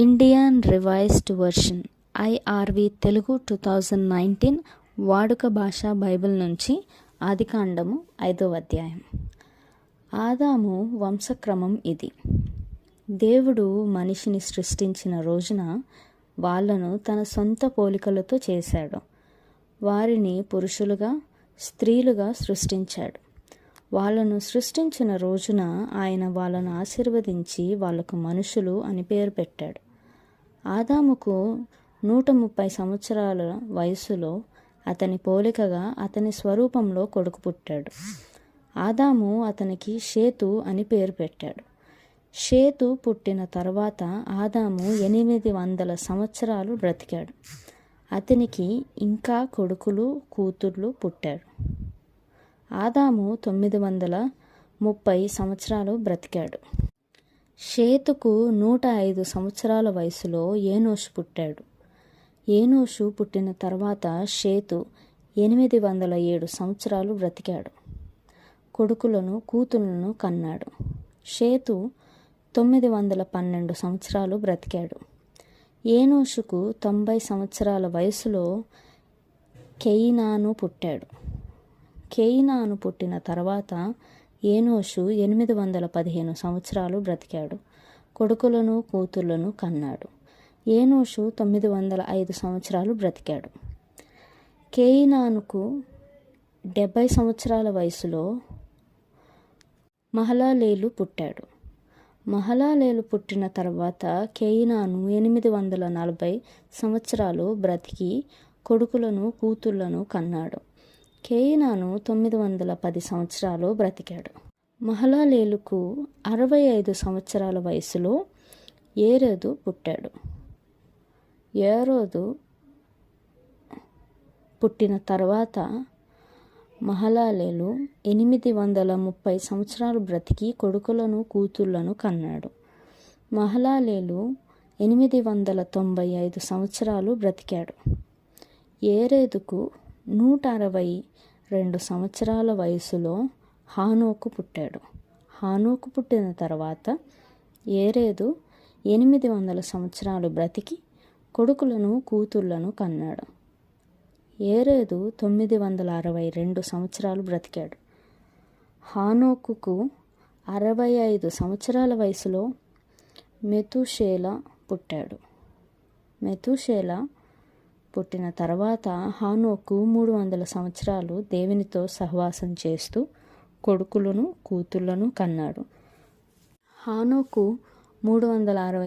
Indian revised version IRV Telugu two thousand nineteen వాడుక భాషా Bible నుంచి ఆదికాండము ఐదవ అధ్యాయం. ఆదాము వంశక్రమం ఇది. దేవుడు మనిషిని సృష్టించిన రోజున వాళ్ళను తన సొంత పోలికలతో చేశాడు. వారిని పురుషులుగా స్త్రీలుగా సృష్టించాడు. వాళ్ళను సృష్టించిన రోజున ఆయన వాళ్ళను ఆశీర్వదించి వాళ్ళకు మనుషులు అని పేరు పెట్టాడు. ఆదాముకు నూట ముప్పై సంవత్సరాల వయసులో అతని పోలికగా అతని స్వరూపంలో కొడుకు పుట్టాడు. ఆదాము అతనికి షేతు అని పేరు పెట్టాడు. షేతు పుట్టిన తర్వాత ఆదాము ఎనిమిది వందల సంవత్సరాలు బ్రతికాడు. అతనికి ఇంకా కొడుకులు కూతుర్లు పుట్టారు. ఆదాము తొమ్మిది వందల ముప్పై సంవత్సరాలు బ్రతికాడు. షేతుకు నూట ఐదు సంవత్సరాల వయసులో ఏనోషు పుట్టాడు. ఏనోషు పుట్టిన తర్వాత షేతు ఎనిమిది వందల ఏడు సంవత్సరాలు బ్రతికాడు. కొడుకులను కూతుళ్ళను కన్నాడు. షేతు తొమ్మిది వందల పన్నెండు సంవత్సరాలు బ్రతికాడు. ఏనోషుకు తొంభై సంవత్సరాల వయసులో కెయినాను పుట్టాడు. కెయినాను పుట్టిన తర్వాత ఏనోషు ఎనిమిది వందల పదిహేను సంవత్సరాలు బ్రతికాడు. కొడుకులను కూతుళ్ళను కన్నాడు. ఏనోషు తొమ్మిది వందల ఐదు సంవత్సరాలు బ్రతికాడు. కేయినానుకు డెబ్భై సంవత్సరాల వయసులో మహలాలేలు పుట్టాడు. మహలాలేలు పుట్టిన తర్వాత కేయినాను ఎనిమిది వందల నలభై సంవత్సరాలు బ్రతికి కొడుకులను కూతుళ్ళను కన్నాడు. కేయినాను తొమ్మిది వందల పది సంవత్సరాలు బ్రతికాడు. మహలాలేలుకు అరవై ఐదు సంవత్సరాల వయసులో ఏరోదు పుట్టాడు. ఏరోదు పుట్టిన తర్వాత మహలాలేలు ఎనిమిది వందల ముప్పై సంవత్సరాలు బ్రతికి కొడుకులను కూతుళ్ళను కన్నాడు. మహలాలేలు ఎనిమిది వందల తొంభై ఐదు సంవత్సరాలు బ్రతికాడు. ఏరేదుకు నూట అరవై రెండు సంవత్సరాల వయసులో హానోకు పుట్టాడు. హానోకు పుట్టిన తర్వాత ఏరేదు ఎనిమిది వందల సంవత్సరాలు బ్రతికి కొడుకులను కూతుళ్ళను కన్నాడు. ఏరేదు తొమ్మిది వందల అరవై రెండు సంవత్సరాలు బ్రతికాడు. హానోకుకు అరవై ఐదు సంవత్సరాల వయసులో మెతుషేల పుట్టాడు. మెతుషేల పుట్టిన తర్వాత హానోకు మూడు వందల సంవత్సరాలు దేవునితో సహవాసం చేస్తూ కొడుకులను కూతుళ్ళను కన్నాడు. హానోకు మూడు వందల అరవై